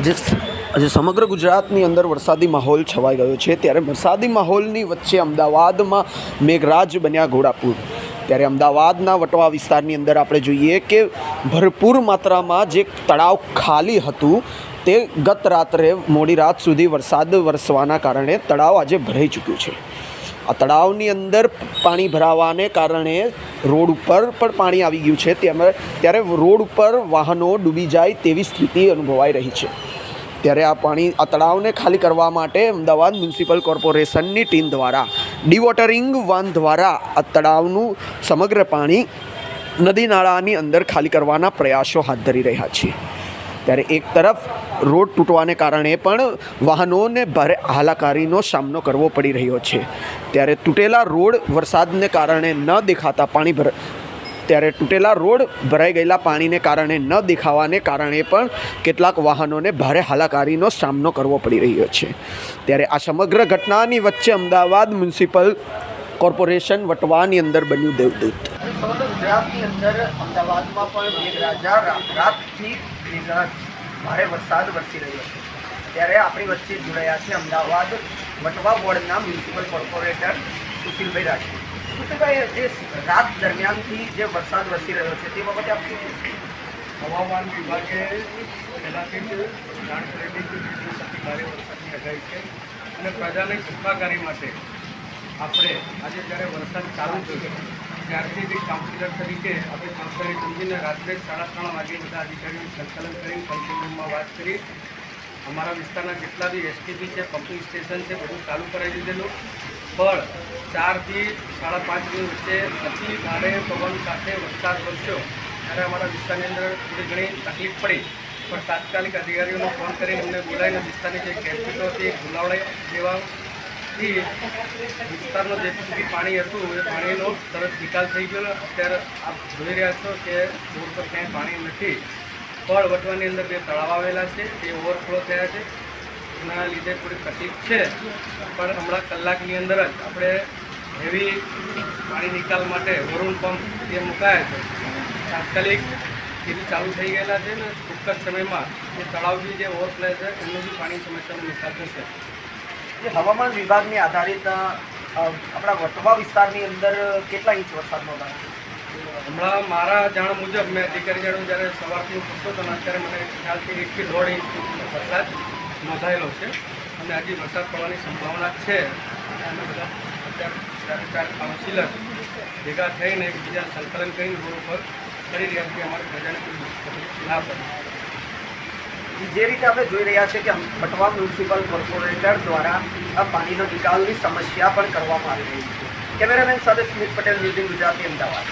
આજે આજે સમગ્ર ગુજરાતની અંદર વરસાદી માહોલ છવાઈ ગયો છે. ત્યારે વરસાદી માહોલની વચ્ચે અમદાવાદમાં મેઘરાજ બન્યા ઘોડાપુર. ત્યારે અમદાવાદના વટવા વિસ્તારની અંદર આપણે જોઈએ કે ભરપૂર માત્રામાં જે તળાવ ખાલી હતું તે ગત રાત્રે મોડી રાત સુધી વરસાદ વરસવાના કારણે તળાવ આજે ભરાઈ ચૂક્યું છે. આ તળાવની અંદર પાણી ભરાવાને કારણે રોડ ઉપર પણ પાણી આવી ગયું છે. ત્યારે રોડ ઉપર વાહનો ડૂબી જાય તેવી સ્થિતિ અનુભવાઈ રહી છે. ત્યારે આ પાણી આ તળાવને ખાલી કરવા માટે અમદાવાદ મ્યુનિસિપલ કોર્પોરેશનની ટીમ દ્વારા ડિવોટરિંગ વાન દ્વારા આ તળાવનું સમગ્ર પાણી નદી નાળાની અંદર ખાલી કરવાના પ્રયાસો હાથ ધરી રહ્યા છે ત્યારે એક તરફ રોડ તૂટવાને કારણે પણ વાહનોને ભારે હાલાકારીનો સામનો કરવો પડી રહ્યો છે. ત્યારે તૂટેલા રોડ વરસાદને કારણે ન દેખાતા પાણી ભર ત્યારે તૂટેલા રોડ ભરાઈ ગયેલા પાણીને કારણે ન દેખાવાને કારણે પણ કેટલાક વાહનોને ભારે હાલાકારીનો સામનો કરવો પડી રહ્યો છે. ત્યારે આ સમગ્ર ઘટનાની વચ્ચે અમદાવાદ મ્યુનિસિપલ કોર્પોરેશન વટવાની અંદર બન્યું દેવદૂત. ભારે વરસાદ વરસી રહ્યો છે. ત્યારે આપણી વચ્ચે જોડાયા છે અમદાવાદ વટવા બોર્ડના મ્યુનિસિપલ કોર્પોરેટર સુશીલભાઈ રાઠી જે રાત દરમિયાનથી જે વરસાદ વરસી રહ્યો છે, તે બાબતે આપ હવામાન વિભાગે પહેલાંથી જ જાણ કરેલી ભારે વરસાદની આગાહી છે અને પ્રજાની સુખાકારી માટે આપણે આજે જ્યારે વરસાદ ચાલુ થયો ત્યારથી બી કાઉન્સિલર તરીકે આપણે કાઉન્સિલર સમજીને રાત્રે સાડા ત્રણ વાગે બધા અધિકારીઓનું સંકલન કરીને કંટ્રોલ રૂમમાં વાત કરી. અમારા વિસ્તારના જેટલા બી એસટીપી છે પંપિંગ સ્ટેશન છે, બધું ચાલુ કરાવી દીધેલું. પણ ચારથી સાડા પાંચની વચ્ચે અતિ ભારે પવન સાથે વરસાદ વરસ્યો. ત્યારે અમારા વિસ્તારની અંદર થોડી ઘણી તકલીફ પડી. પણ તાત્કાલિક અધિકારીઓનો ફોન કરીને અમને બોલાવીને વિસ્તારની જે કેમ્પિટો હતી એ જેવાથી વિસ્તારનું જે પાણી હતું, એ પાણીનો તરત નિકાલ થઈ ગયો. અત્યારે આપ જોઈ રહ્યા છો કે રોડ પર ક્યાંય પાણી નથી. પળ વટવાની અંદર બે તળાવ આવેલા છે તે ઓવરફ્લો થયા છે. એના લીધે થોડી તકલીફ છે? પણ હમણાં કલાકની અંદર જ આપણે હેવી પાણી નિકાલ માટે વરુણ પંપ તે મુકાયા છે તાત્કાલિક બી ચાલુ થઈ ગયેલા છે ને ટૂંક જ સમયમાં એ તળાવ બી જે ઓવરફ્લો છે એમનું બી પાણી સમસ્યાનો નિકાલ થશે. જે હવામાન વિભાગની આધારિત આપણા વટવા વિસ્તારની અંદર કેટલા ઇંચ વરસાદ નોંધાયો હમણાં મારા જાણ મુજબ મેં અધિકારી જાણું જ્યારે સવારથી પૂછતો હતો ને અત્યારે મને ખ્યાલથી એકથી દોઢ ઇંચ વરસાદ નોંધાયેલો છે. અને હજી વરસાદ પડવાની સંભાવના છે. અને અમે બધા અત્યારે ચાર કાઉન્સિલર ભેગા થઈને એકબીજા સંકલન કરીને રોડ ઉપર કરી રહ્યા છીએ. અમારી પ્રજાને કોઈ તકલીફ ના પડે. જે રીતે આપણે જોઈ રહ્યા છીએ કે પટવા મ્યુનિસિપલ કોર્પોરેટર દ્વારા આ પાણીનો નિકાલની સમસ્યા પણ કરવામાં આવી રહી છે. કેમેરામેન સાથે સ્મિત પટેલ, ન્યૂઝ ગુજરાતી, અમદાવાદ.